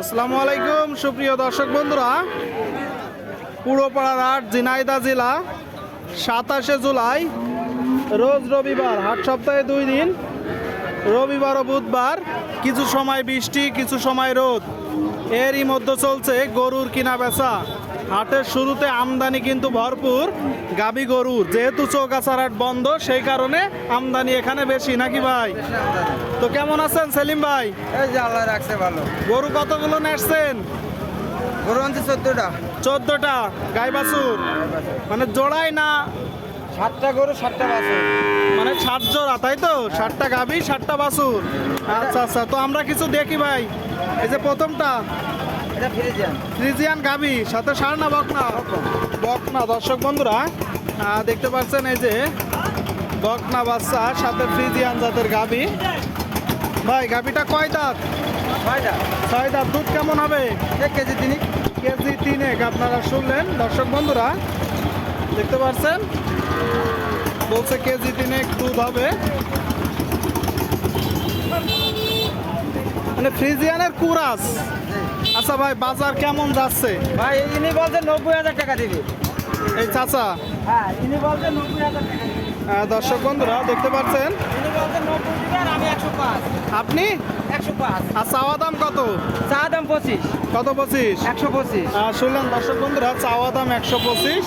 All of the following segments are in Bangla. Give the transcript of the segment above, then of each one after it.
আসসালামু আলাইকুম, সুপ্রিয় দর্শক বন্ধুরা। পুরোপাড়ার হাট ঝিনাইদা জেলা, সাতাশে জুলাই, রোজ রবিবার, হাট সপ্তাহে দুই দিন। রবিবার ও বুধবার, কিছু সময় বৃষ্টি, কিছু সময় রোদ। এরই মধ্যে চলছে গরুর কিনা বেচা। হাটের শুরুতে আমদানি কিন্তু ভরপুর। গাবি গরুর যেহেতু চৌকাছার হাট বন্ধ সেই কারণে আমদানি এখানে বেশি নাকি ভাই? তো কেমন আছেন সেলিম ভাই? এই যে আল্লাহ রাখছে ভালো। গরু কতগুলো নেসছেন গরু আনছে চোদ্দটা। চোদ্দটা গাই বাছুর মানে জোড়াই না? সাতটা গরু সাতটা বাছুর। মানে ষাট জোড়া তাই তো? ষাটটা গাবি ষাটটা বাছুর। আচ্ছা আচ্ছা তো আমরা কিছু দেখি ভাই। এই যে প্রথমটা। ফ্রিজিয়ান। গাবি সাথে সার না বকনা। বকনা দর্শক বন্ধুরা দেখতে পাচ্ছেন এই যে বকনা বাচ্চা সাথে ফ্রিজিয়ান জাতের গাবি। ভাই গাবিটা কয় দাঁত? ছয় দাঁত। দুধ কেমন হবে? এক কেজি তিনি কেজি তিনেক আপনারা শুনলেন। দর্শক বন্ধুরা দেখতে পাচ্ছেন? বলছে কেজি তিনেক দুধ হবে। মানে ফ্রিজিয়ানের কুরাস। আচ্ছা ভাই বাজার কেমন যাচ্ছে? ভাই ইনি বলছে নব্বই হাজার টাকা দিবি। এই চাচা। হ্যাঁ ইনি বলছে নব্বই হাজার টাকা দিবি। দর্শক বন্ধুরা দেখতে পাচ্ছেন? আপনি? আর চাওয়া দাম কত? চা দাম পঁচিশ। কত পঁচিশ? একশো পঁচিশ। আহ, শুনলেন দর্শক বন্ধুরা চাওয়া দাম একশো পঁচিশ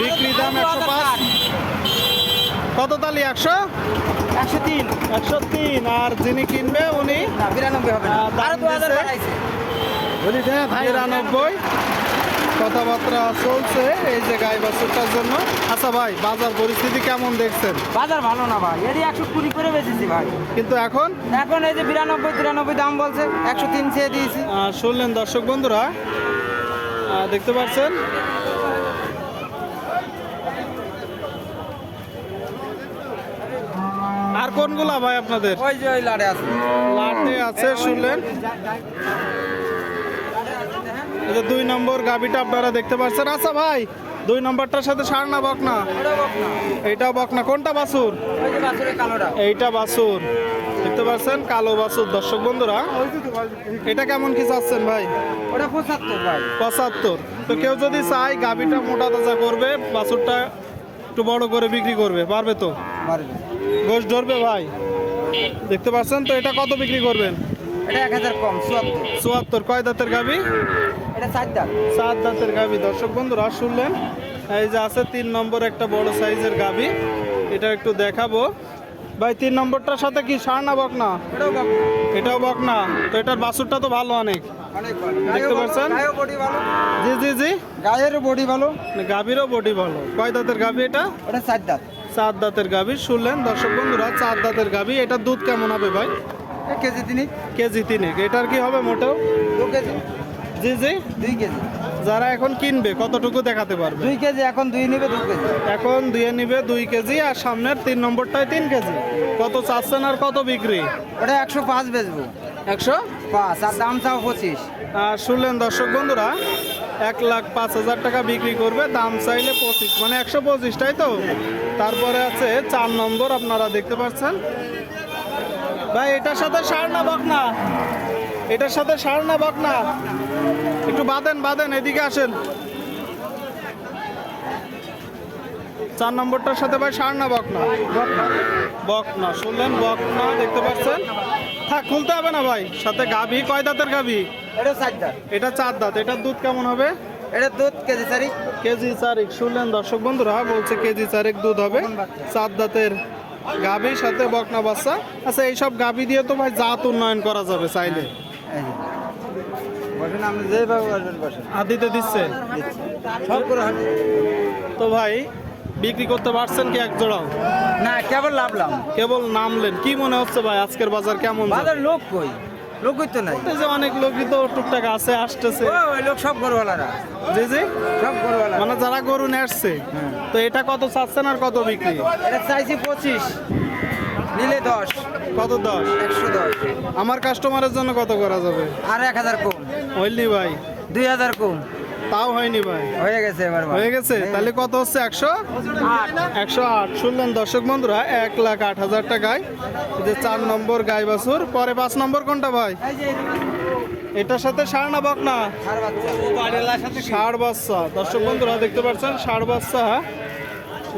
বিক্রি দাম একশো পাঁচ। কত তালি একশো? একশো তিন। একশো তিন। আর যিনি কিনবে উনি? বিরানব্বই হবে নিরানব্বই। কথাবার্তা চলছে এই যে গাই বাছুরটার জন্য। আচ্ছা ভাই বাজার পরিস্থিতি কেমন দেখছেন? বাজার ভালো না ভাই এরই একশো কুড়ি করে বেচেছি ভাই। কিন্তু এখন? এখন এই যে বিরানব্বই তিরানব্বই দাম বলছে একশো তিন চেয়ে দিয়েছি। শুনলেন দর্শক বন্ধুরা দেখতে পাচ্ছেন? আর কোনগুলা ভাই আপনাদের? ওই যে ওই লাড়ে আছে। লাটে আছে শুনলেন? যে দুই নম্বর গাবিটা আপনারা দেখতে পাচ্ছেন। আচ্ছা ভাই দুই নম্বরটার সাথে সার না বকনা? ওটা বক না এইটা বকনা। কোনটা কালোটা এইটা বাছুর। দেখতে পাচ্ছেন কালো বাছুর। দর্শক বন্ধুরা এটা কেমন কি চাচ্ছেন ভাই? ওটা পঁচাত্তর। ভাই পঁচাত্তর তো কেউ যদি চায় গাবিটা মোটা তাজা করবে বাছুরটা একটু বড় করে বিক্রি করবে পারবে তো? গোশ ধরবে ভাই। দেখতে পাচ্ছেন তো এটা কত বিক্রি করবেন? এটা এক হাজার কম চুয়াত্তর। চুয়াত্তর কয় দাঁতের গাবি? এটা চার দাম সাত দাঁতের গাবি। দর্শক বন্ধুরা শুনলেন? এই যে আছে তিন নম্বর একটা বড় সাইজের গাবি। এটা একটু দেখাবো। ভাই তিন নম্বরটার সাথে কি সার না বকনা? এটাও বকনা। তো এটার বাছুরটা তো ভালো অনেক। দেখতে পাচ্ছেন? জি জি জি। গায়ের বডি ভালো। গাভীরও বডি ভালো। কয় দাঁতের গাভি এটা? চার দাঁত। চার দাঁতের গাভি শুনলেন? দর্শক বন্ধুরা চার দাঁতের গাভি এটার দুধ কেমন হবে ভাই? কেজি তিনি কেজি তিনেক। এটার কি হবে মোটেও? দু কেজি। জি জি। দুই কেজি। যারা এখন কিনবে কতটুকু দেখাতে পারবে? দুই কেজি এখন দুই নেবে দু কেজি। এখন দিয়ে নিবে দুই কেজি আর সামনের তিন নম্বরটায় তিন কেজি। কত চাচ্ছেন আর কত বিক্রি? ওটা একশো পাঁচ বেচবো। একশো? পাঁচ আর দাম চাও পঁচিশ। আর শুনলেন দর্শক বন্ধুরা এক লাখ পাঁচ হাজার টাকা বিক্রি করবে দাম চাইলে পঁচিশ মানে একশো পঁচিশ তাই তো? তারপরে আছে চার নম্বর আপনারা দেখতে পাচ্ছেন। ভাই এটার সাথে সার না বকনা। এটার সাথে সার না বকনা। একটু বাঁধেন বাঁধেন এদিকে আসেন। চার নম্বরটার সাথে ভাই সার না বকনা। বকনা। শুনলেন? বকনা দেখতে পাচ্ছেন? থাক খুলতে হবে না ভাই। সাথে গাভী। কয় দাঁতের গাভী? এটা চার দাঁত। এটা চার দাঁত। এটার দুধ কেমন হবে? এটা দুধ কেজি চারি কেজি চারেক। শুনলেন দর্শক বন্ধুরা বলছে কেজি চারেক দুধ হবে। চার দাঁতের গাভীর সাথে বকনা বাচ্চা। আচ্ছা এইসব গাভী দিয়ে তো ভাই জাত উন্নয়ন করা যাবে চাইলে। বসেন আপনি যেভাবে বসবেন বসেন। আদিতে দিচ্ছে। সব করে হাঁটি। তো ভাই বিক্রি করতে পারছেন কি এক জোড়াও? না কেবল লাভলাম কেবল নামলেন। কি মনে হচ্ছে ভাই আজকের বাজার কেমন? বাজার লোক কই? লোকই তো নাই। যে অনেক লোকই তো টুকটাক আছে আসতেছে। ওই লোক সব গরুওয়ালারা। জি জি। সব গরুওয়ালা। মানে যারা গরু নিয়ে আসছে তো এটা কত চাচ্ছেন আর কত বিক্রি? এটা চাইছি পঁচিশ। নিলে দশ। কত দশ? একশো দশ। আমার কাস্টমারের জন্য কত করা যাবে? আর এক হাজার কম। হইলনি ভাই। দুই হাজার কম। তাও হয়নি ভাই। হয়ে গেছে এবার হয়ে গেছে? তাহলে কত হচ্ছে? একশো? একশো আট। শুনলেন দর্শক বন্ধুরা এক লাখ আট হাজার টাকায়। যে চার নম্বর গাই বাছুর। পরে পাঁচ নম্বর কোনটা ভাই? এটার সাথে ষাঁড় না বক না ষাঁড় বাচ্চা। দর্শক বন্ধুরা দেখতে পাচ্ছেন? ষাঁড় বাচ্চা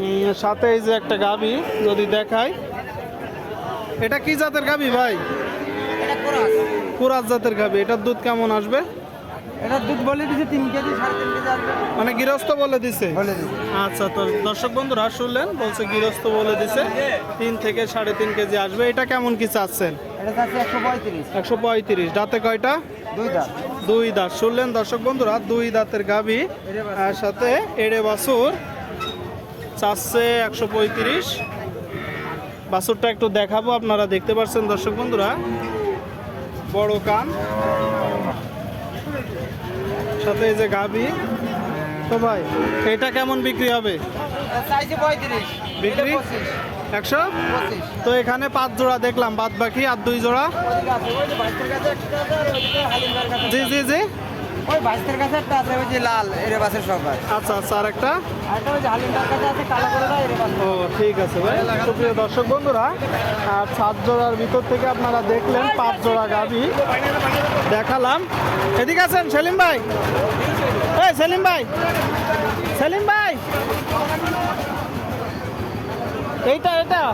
উম, সাথে এই যে একটা গাবি যদি দেখায় এটা কি জাতের গাবি ভাই? কুরাজ জাতের গাবি। এটার দুধ কেমন আসবে? এটা দুধ বলে দিছে তিন কেজি সাড়ে তিন কেজি আসবে। মানে গৃহস্থ বলে দিছে? বলে দিছে। আচ্ছা তো দর্শক বন্ধুরা শুনলেন বলছে গৃহস্থ বলে দিছে তিন থেকে সাড়ে তিন কেজি আসবে। এটা কেমন কি চাচ্ছেন? এটা চাচ্ছে একশো পঁয়ত্রিশ। একশো পঁয়ত্রিশ। দাঁতে কয়টা? দুই দাঁত। দুই দাঁত। শুনলেন দর্শক বন্ধুরা দুই দাঁতের গাবি আর সাথে এড়ে বাছুর চাচ্ছে একশো পঁয়ত্রিশ। বাসুরটা একটু দেখাবো আপনারা দেখতে পাচ্ছেন দর্শক বন্ধুরা। বড় কান। সাথে এই যে গাবি তো ভাই এটা কেমন বিক্রি হবে? বিক্রি? একশো? তো এখানে পাঁচ জোড়া দেখলাম বাদ বাকি আর দুই জোড়া। ওই যে বাইশের কাছে একটা আছে আর ওইদিকে হালিমদার কাছে জি জি জি। ওই বাইশের কাছে একটা আছে ওই যে লাল এর বাসের সরকার আচ্ছা আচ্ছা আর একটা? আরেকটা ওই যে হালিমদার কাছে আছে কালো করে ও, ঠিক আছে ভাই। সুপ্রিয় দর্শক বন্ধুরা, আর সাত জোড়ার ভিতর থেকে আপনারা দেখলেন পাঁচ জোড়া গাভি। দেখালাম। এদিকে আছেন সেলিম ভাই? এই সেলিম ভাই। সেলিম ভাই। এইটা, এটা?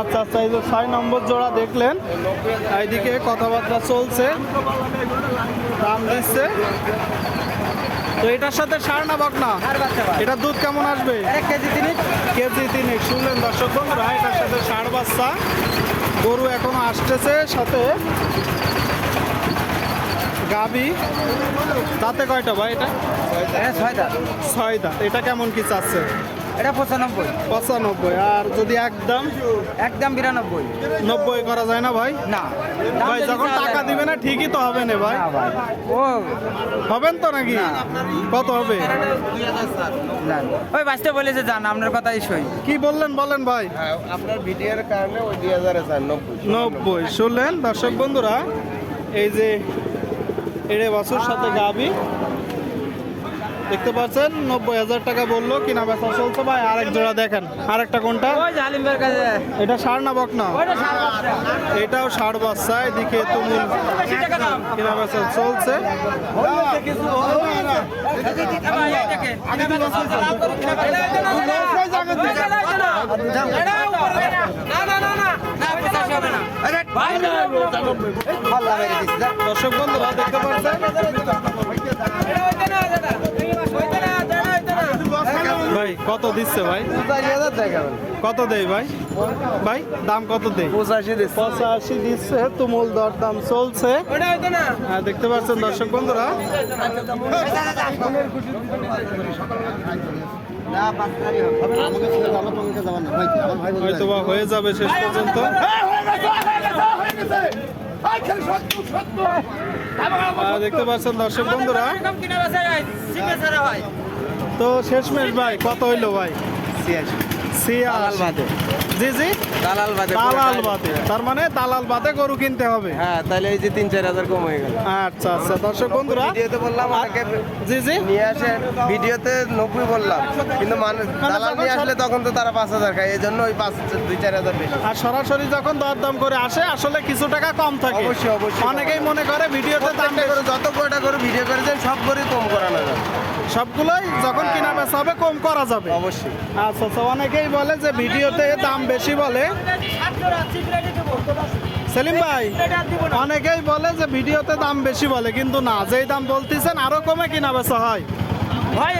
আচ্ছা আচ্ছা এই যে ছয় নম্বর জোড়া দেখলেন। এইদিকে কথাবার্তা চলছে। দাম দিচ্ছে। তো এটার সাথে সার না বকনা? না এটা দুধ কেমন আসবে? কেজি তিনি কেজি তিনিক শুনলেন দর্শক বন্ধুরা এটার সাথে সার বাচ্চা। গরু এখনও আসতেছে সাথে গাবি। তাতে কয়টা ভাই এটা? ছয় দাঁত। এটা কেমন কি চাচ্ছে? এটা পঁচানব্বই। পঁচানব্বই আর যদি একদম? একদম বিরানব্বই। নব্বই করা যায় না ভাই? না। ভাই যখন টাকা দিবে না ঠিকই তো হবে না ভাই। ভাই। ও। হবেন তো নাকি? কত হবে? না। ওই বাসটা বলেছে জান আপনার কথাই সই। কি বললেন বলেন ভাই। আপনার ভিডিওর কারণে ওই দুই হাজারে চার নব্বই। নব্বই শুনলেন? দর্শক বন্ধুরা এই যে এড়ে বাছুর সাথে গাবি দেখতে পাচ্ছেন নব্বই হাজার টাকা বলল কিনা বেচা চলছে ভাই। আরেক জোড়া দেখেন আরেকটা কোনটা? ওই যে হালিমদার কাছে। এটা সার না বক না। এটাও সার বাচ্চা এদিকে তুমুল বেশি টাকা দাম কিনা বেচা চলছে। ভাই, এই দেখতে এটা কত দিচ্ছে ভাই? কত দেয় ভাই? ভাই দাম কত দেয় পঁচাশি পঁচাশি দিচ্ছে তুমুল দর দাম চলছে। হ্যাঁ, দেখতে পাচ্ছেন দর্শক বন্ধুরা। হয়তো বা হয়ে যাবে শেষ পর্যন্ত। দেখতে পাচ্ছেন দর্শক বন্ধুরা। তো শেষমেশ ভাই কত হইল ভাই? ছিয়াশি। ছিয়াশি। বাদে জি জি? দালাল বাদে দালাল বাদে তার মানে দালাল বাদে গরু কিনতে হবে। হ্যাঁ তাহলে এই যে তিন চার হাজার কম হয়ে গেল। আচ্ছা আচ্ছা দর্শক বন্ধুরা। ভিডিওতে বললাম জি জি? নিয়ে ভিডিওতে নব্বই বললাম। কিন্তু মানুষ দালাল নিয়ে আসলে তখন তো তারা পাঁচ হাজার খায়। এই জন্য ওই পাঁচ দুই চার হাজার বেশি। আর সরাসরি যখন দরদাম করে আসে আসলে কিছু টাকা কম থাকে। অবশ্যই, অবশ্যই। অনেকেই মনে করে ভিডিওতে দাম করে। যত কয়টা করে ভিডিও করেছেন সব করে কম করানো যাবে সবগুলোই যখন কিনা বেচা হবে কম করা যাবে। অবশ্যই। আচ্ছা আচ্ছা অনেকেই বলে যে ভিডিওতে দাম বেশি বলে। সেলিম ভাই। অনেকেই বলে যে ভিডিওতে দাম বেশি বলে কিন্তু না যেই দাম বলতেছেন আরও কমে কিনা বেচা হয়। ভাই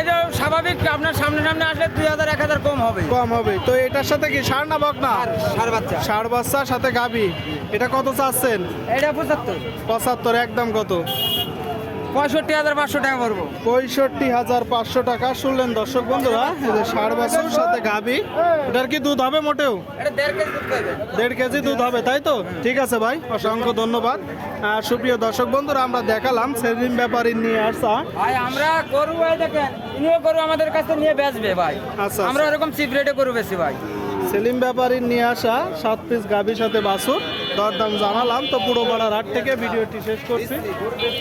এটা স্বাভাবিক আপনার সামনে সামনে আসলে দুই হাজার এক হাজার কম হবে। কম হবে। তো এটার সাথে কি সার না বক না সার বাচ্চা। ষাট বাচ্চার সাথে গাবি এটা কত চাচ্ছেন? এটা পঁচাত্তর। পঁচাত্তর একদম কত? পঁয়ষট্টি হাজার পাঁচশো টাকা পড়ব। পঁয়ষট্টি হাজার পাঁচশো টাকা। শুনলেন দর্শক বন্ধুরা ষাট বছর সাথে গাবি এটার কি দুধ হবে মোটেও? দেড় কেজি দুধ হবে তাই তো? ঠিক আছে ভাই অসংখ্য ধন্যবাদ। সুপ্রিয় দর্শক বন্ধুরা আমরা দেখালাম সেদিন ব্যাপারী নিয়ে আসা। ভাই আমরা গরু ভাই দেখেন ইনিও গরু আমাদের কাছে নিয়ে বেচবে ভাই। আচ্ছা, আমরা ওরকম এরকম চিপ রেটে গরু বেশি ভাই। সেলিম ব্যাপারীর নিয়ে আসা সাত পিস গাবির সাথে বাসুর দরদাম জানালাম। তো পুরো পাড়ার হাট থেকে ভিডিওটি শেষ করছি।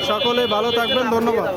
সকলে ভালো থাকবেন ধন্যবাদ।